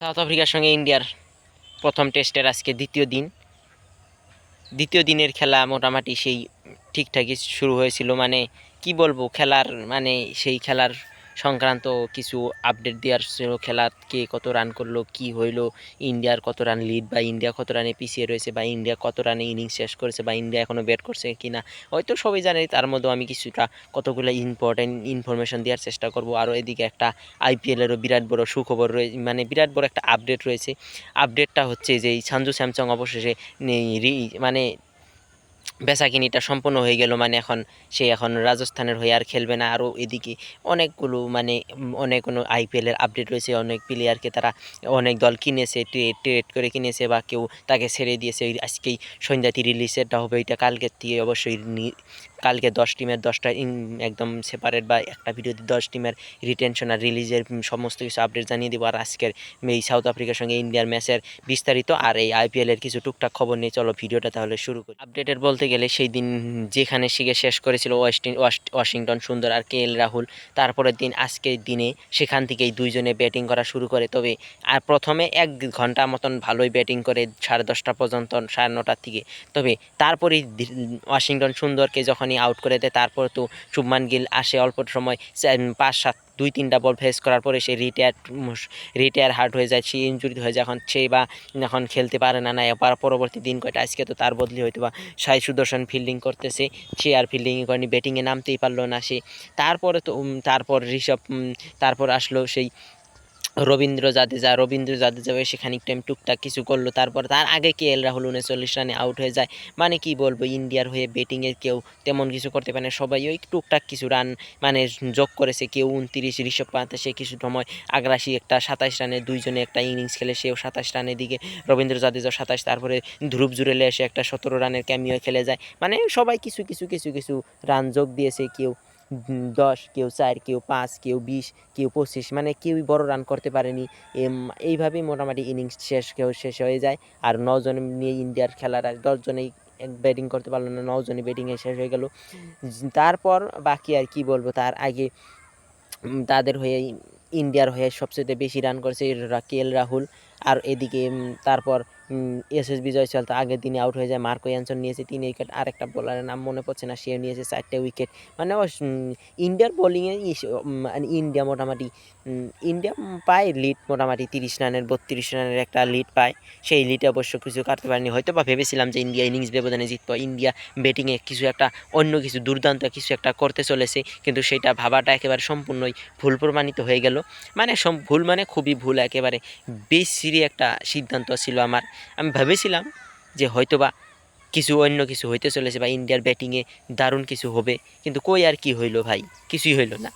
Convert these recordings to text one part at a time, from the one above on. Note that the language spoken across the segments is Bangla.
সাউথ আফ্রিকার সঙ্গে ইন্ডিয়ার প্রথম টেস্টের আজকে দ্বিতীয় দিন। দ্বিতীয় দিনের খেলা মোটামুটি সেই ঠিকঠাকই শুরু হয়েছিল। মানে কি বলব, খেলার মানে সেই খেলার সংক্রান্ত কিছু আপডেট দেওয়ার ছিল। খেলা কে কত রান করল, কি হইল, ইন্ডিয়ার কত রান লিড বা ইন্ডিয়া কত রানে পিছিয়ে রয়েছে বা ইন্ডিয়া কত রানে ইনিংস শেষ করেছে বা ইন্ডিয়া এখনও ব্যাট করছে কি না হয়তো সবাই জানে, তার মধ্যেও আমি কিছুটা কতগুলো ইম্পর্টেন্ট ইনফরমেশন দেওয়ার চেষ্টা করব। আরও এদিকে একটা আইপিএলেরও বিরাট বড় সুখবর রয়েছে মানে বিরাট বড় একটা আপডেট রয়েছে। আপডেটটা হচ্ছে যে, এই সানজু স্যামসং অবশেষে মানে বেচাকিনিটা সম্পূর্ণ হয়ে গেল মানে এখন সে এখন রাজস্থানের হয়ে আর খেলবে না। আরও এদিকে অনেকগুলো মানে অনেক কোনো আইপিএলের আপডেট রয়েছে, অনেক প্লেয়ারকে তারা অনেক দল কিনেছে ট্রেড ট্রেড করে কিনেছে বা কেউ তাকে ছেড়ে দিয়েছে। আজকেই সন্ধ্যাতি রিলিজেরটা হবে, ওইটা কালকের থেকে অবশ্যই কালকে দশ টিমের দশটা একদম সেপারেট বা একটা ভিডিওতে দশ টিমের রিটেনশন আর রিলিজের সমস্ত কিছু আপডেট জানিয়ে দেবো। আর আজকের এই সাউথ আফ্রিকার সঙ্গে ইন্ডিয়ার ম্যাচের বিস্তারিত আর এই আইপিএলের কিছু টুকটাক খবর নিয়ে চলো ভিডিওটা তাহলে শুরু করি। আপডেটের বলতে গেলে সেই দিন যেখানে শিখে শেষ করেছিল ওয়েস্টিন ওয়াশ- ওয়াশিংটন সুন্দর আর কে এল রাহুল, তারপরের দিন আজকের দিনে সেখান থেকেই দুইজনে ব্যাটিং করা শুরু করে। তবে আর প্রথমে এক ঘণ্টা মতন ভালোই ব্যাটিং করে সাড়ে দশটা পর্যন্ত, সাড়ে নটার থেকে তবে তারপরে ওয়াশিংটন সুন্দরকে যখনই আউট করে দেয়, তারপর তো শুভমান গিল আসে অল্প সময় পাঁচ, সাত দুই তিনটা বল ফেস করার পরে সে রিটায়ার রিটায়ার হার্ট হয়ে যায়, সে ইঞ্জুরি হয়ে যায়, এখন সে বা এখন খেলতে পারে না না, এবার পরবর্তী দিন কয়টা, আজকে তো তার বদলি হয়তো বা সাই সুদর্শন ফিল্ডিং করতেছে, সে আর ফিল্ডিংই করেনি ব্যাটিংয়ে নামতেই পারল না সে। তারপরে তো তারপর ঋষভ তারপর আসলো সেই রবীন্দ্র জাদেজা রবীন্দ্র জাদেজা এসে খানিক টাইম টুকটাক কিছু করল। তারপর তার আগে কে এল রাহুল উনচল্লিশ রানে আউট হয়ে যায়? মানে কি বলব, ইন্ডিয়ার হয়ে ব্যাটিংয়ে কেউ তেমন কিছু করতে পারে না। সবাই ওই টুকটাক কিছু রান মানে যোগ করেছে। কেউ উনত্রিশ ঋষভ পান্তে সে কিছু সময় আগ্রাসী একটা সাতাশ রানে দুইজনে একটা ইনিংস খেলে, সেও সাতাশ রানের দিকে। রবীন্দ্র জাদেজা সাতাশ, তারপরে ধ্রুব জুড়েলে এসে একটা সতেরো রানের ক্যামিও খেলে যায়। মানে সবাই কিছু কিছু কিছু কিছু রান যোগ দিয়েছে। কেউ দশ, কেউ চার, কেউ পাঁচ, কেউ বিশ, কেউ পঁচিশ মানে কেউই বড় রান করতে পারেনি। এইভাবেই মোটামুটি ইনিংস শেষ কেউ শেষ হয়ে যায়। আর নজন নিয়ে ইন্ডিয়ার খেলার দশজনেই ব্যাটিং করতে পারল না নজনই ব্যাটিংয়ে শেষ হয়ে গেল। তারপর বাকি আর কি বলব, তার আগে তাদের হয়ে ইন্ডিয়ার হয়ে সবচেয়ে বেশি রান করেছে কে এল রাহুল। আর এদিকে তারপর এস এস বিজয় চল তো আগের দিনে আউট হয়ে যায়। মার্কো ইয়ানসন নিয়েছে তিন উইকেট আর একটা বোলারের নাম মনে পড়ছে না সে নিয়েছে চারটে উইকেট মানে ইন্ডিয়ার বোলিংয়ে মানে ইন্ডিয়া মোটামুটি ইন্ডিয়া পায় লিড মোটামুটি তিরিশ রানের, বত্রিশ রানের একটা লিড পায়। সেই লিডে অবশ্য কিছু কাটতে পারেনি। হয়তো বা ভেবেছিলাম যে ইন্ডিয়া ইনিংস ব্যবধানে জিতবো। ইন্ডিয়া ব্যাটিংয়ে কিছু একটা, অন্য কিছু দুর্দান্ত কিছু একটা করতে চলেছে। কিন্তু সেটা ভাবাটা একেবারে সম্পূর্ণই ভুল প্রমাণিত হয়ে গেল। মানে ভুল মানে খুবই ভুল একেবারে। বেশিরই একটা সিদ্ধান্ত ছিল আমার। আমি ভেবেছিলাম যে হয়তোবা কিছু অন্য কিছু হইতে চলেছে বা ইন্ডিয়ার ব্যাটিংয়ে দারুণ কিছু হবে, কিন্তু কই আর কি হইল ভাই? কিছুই হইল না।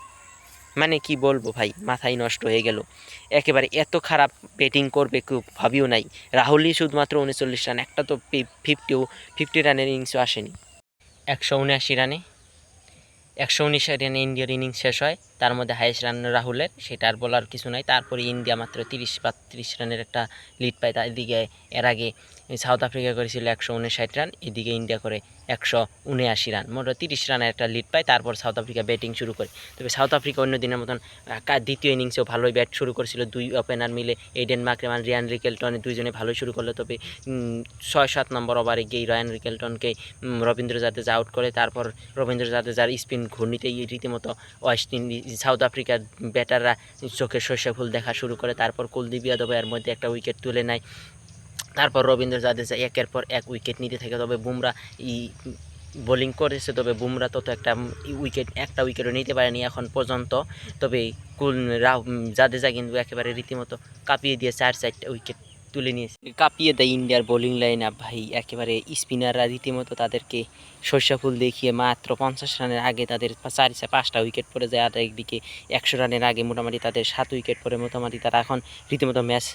মানে কি বলব ভাই মাথায় নষ্ট হয়ে গেল। একেবারে এত খারাপ ব্যাটিং করবে কেউ ভাবিও নাই। রাহুলই শুধুমাত্র উনচল্লিশ রান, একটা তো ফিফটিও ফিফটি রানের ইনিংসও আসেনি। একশো উনআশি রানে, একশো উনিশ রানে ইন্ডিয়ার ইনিংস শেষ হয়। তার মধ্যে হাইয়েস্ট রান রাহুলের, সেটা আর বলার কিছু নাই। তারপরে ইন্ডিয়া মাত্র তিরিশ বা তিরিশ রানের একটা লিড পায়। তার দিকে এর আগে সাউথ আফ্রিকা করেছিল একশো উনষাট রান, এদিকে ইন্ডিয়া করে একশো উনআশি রান। মোট তিরিশ রানের একটা লিড পায়, তারপর সাউথ আফ্রিকা ব্যাটিং শুরু করে। তবে সাউথ আফ্রিকা অন্য দিনের মতন দ্বিতীয় ইনিংসেও ভালোই ব্যাট শুরু করেছিল। দুই ওপেনার মিলে এইডেন মাকরেমান রিয়ান রিকেলটনে দুইজনে ভালোই শুরু করল। তবে ছয়, সাত নম্বর ওভারে গিয়ে রায়ান রিকেলটনকে রবীন্দ্র জাদেজা আউট করে। তারপর রবীন্দ্র জাদেজার স্পিন ঘূর্ণিতেই রীতিমতো ওয়েস্ট ইন্ডিজ সাউথ আফ্রিকার ব্যাটাররা চোখে শস্য ফুল দেখা শুরু করে, তারপর কুলদীপ যাদব এর মধ্যে একটা উইকেট তুলে নেয়। তারপর রবীন্দ্র জাদেজা একের পর এক উইকেট নিতে থাকে, তবে বুমরা ই বোলিং করেছে, তবে বুমরা তত একটা উইকেট একটা উইকেটও নিতে পারেনি এখন পর্যন্ত। তবে কুল জাদেজা কিন্তু একেবারে রীতিমতো কাঁপিয়ে দিয়ে চার চারটা উইকেট তুলে নিয়েছে। কাঁপিয়ে দেয় ইন্ডিয়ার বোলিং লাইন আপ ভাই, একেবারে স্পিনাররা রীতিমতো তাদেরকে শস্যফুল দেখিয়ে মাত্র পঞ্চাশ রানের আগে তাদের চার পাঁচটা উইকেট পড়ে যায়, আর একদিকে একশো রানের আগে মোটামুটি তাদের সাত উইকেট পড়ে মোটামুটি তারা এখন রীতিমতো ম্যাচ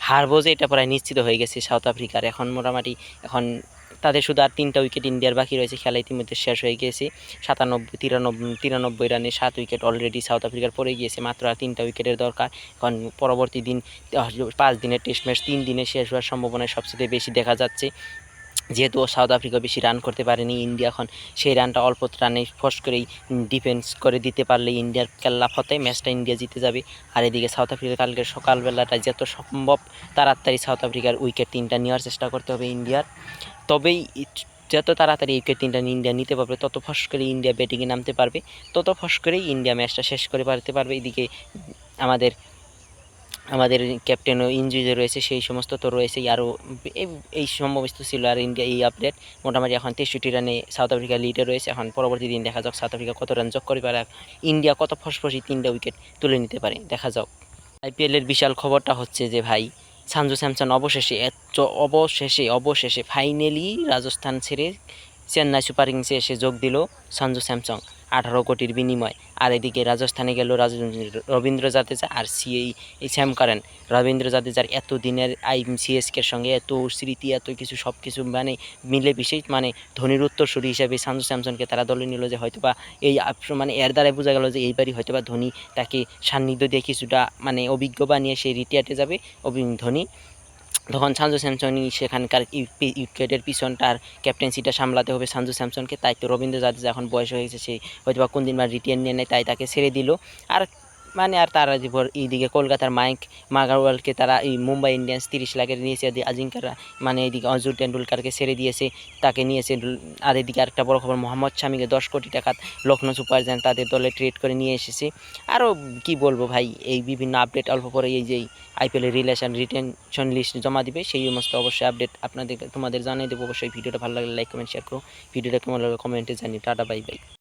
হারবো যে এটা প্রায় নিশ্চিত হয়ে গেছে সাউথ আফ্রিকার এখন মোটামুটি এখন তাদের শুধু আর তিনটা উইকেট ইন্ডিয়ার বাকি রয়েছে, খেলা ইতিমধ্যে শেষ হয়ে গিয়েছে। সাতানব্বই, তিরানব্বই তিরানব্বই রানে সাত উইকেট অলরেডি সাউথ আফ্রিকার পড়ে গিয়েছে, মাত্র আর তিনটা উইকেটের দরকার। এখন পরবর্তী দিন পাঁচ দিনের টেস্ট ম্যাচ তিন দিনে শেষ হওয়ার সম্ভাবনা সবচেয়ে বেশি দেখা যাচ্ছে। যেহেতু সাউথ আফ্রিকা বেশি রান করতে পারেনি ইন্ডিয়া এখন সেই রানটা অল্প রানে ফস করেই ডিফেন্স করে দিতে পারলে ইন্ডিয়ার কেল্লা ফতে ম্যাচটা ইন্ডিয়া জিতে যাবে। আর এদিকে সাউথ আফ্রিকা কালকে সকালবেলাটা যত সম্ভব তাড়াতাড়ি সাউথ আফ্রিকার উইকেট তিনটা নেওয়ার চেষ্টা করতে হবে ইন্ডিয়ার তবেই যত তাড়াতাড়ি উইকেট তিনটা ইন্ডিয়া নিতে পারবে, তত ফস করে ইন্ডিয়া ব্যাটিংয়ে নামতে পারবে, তত ফস করেই ইন্ডিয়া ম্যাচটা শেষ করে পারতে পারবে। এদিকে আমাদের আমাদের ক্যাপ্টেনও ইঞ্জুরি রয়েছে, সেই সমস্ত তো রয়েছেই। আরও এই- সমস্ত ছিল আর ইন্ডিয়া এই আপডেট মোটামুটি এখন তেষট্টি রানে সাউথ আফ্রিকা লিডে রয়েছে। এখন পরবর্তী দিন দেখা যাক সাউথ আফ্রিকা কত রান যোগ করে পারে ইন্ডিয়া কত ফসফসি তিনটা উইকেট তুলে নিতে পারে। দেখা যাক। আইপিএলের বিশাল খবরটা হচ্ছে যে ভাই, সানজু স্যামসন অবশেষে, এত অবশেষে অবশেষে ফাইনালি রাজস্থান ছেড়ে চেন্নাই সুপার কিংসে এসে যোগ দিল সানজু স্যামসং আঠারো কোটির বিনিময়। আর এদিকে রাজস্থানে গেল রবীন্দ্র জাদেজা আর সিএই এই স্যাম কারেন। রবীন্দ্র জাদেজার এত দিনের আই সিএসকের সঙ্গে এত স্মৃতি, এত কিছু সব কিছু মানে মিলে বিশেষ মানে ধোনির উত্তরসূরি হিসেবে সঞ্জু স্যামসনকে তারা দলে নিল যে হয়তোবা এই মানে এর দ্বারাই বোঝা গেল যে এইবারই হয়তোবা ধোনি তাকে সান্নিধ্য দিয়ে কিছুটা মানে অভিজ্ঞ বানিয়ে সে রিটায়ার্ডে যাবে অভি- ধোনি। তখন সানজু স্যামসনই সেখানকার ইউকেটের উইকেটের পিছনটার ক্যাপ্টেন্সিটা সামলাতে হবে সানজু স্যামসনকে। তাই তো রবীন্দ্র জাদেজা এখন বয়স হয়ে গেছে, সে হয়তো বা কোন দিন বা রিটায়ার নিয়ে নেয় তাই তাকে ছেড়ে দিল। আর মানে আর তারা যে এইদিকে কলকাতার মাইক মাগারওয়ালকে তারা এই মুম্বাই ইন্ডিয়ান্স তিরিশ লাখের নিয়েছে আর আজিঙ্কারা মানে এইদিকে অজুর টেন্ডুলকারকে ছেড়ে দিয়েছে, তাকে নিয়েছে আর এদিকে আরেকটা বড় খবর, মোহাম্মদ শামিকে দশ কোটি টাকা লখনৌ সুপার জায়ান্ট তাদের দলে ট্রেড করে নিয়ে এসেছে। আরও কি বলব ভাই, এই বিভিন্ন আপডেট অল্প পরে এই যে আইপিএলের রিলেশন, রিটেনশন লিস্ট জমা দিবে, সেই সমস্ত অবশ্যই আপডেট আপনাদের, তোমাদের জানিয়ে দেবো। অবশ্যই ভিডিওটা ভালো লাগলে লাইক, কমেন্ট শেয়ার করো। ভিডিওটা কেমন লাগবে কমেন্টে জানি টাটা, বাই বাই।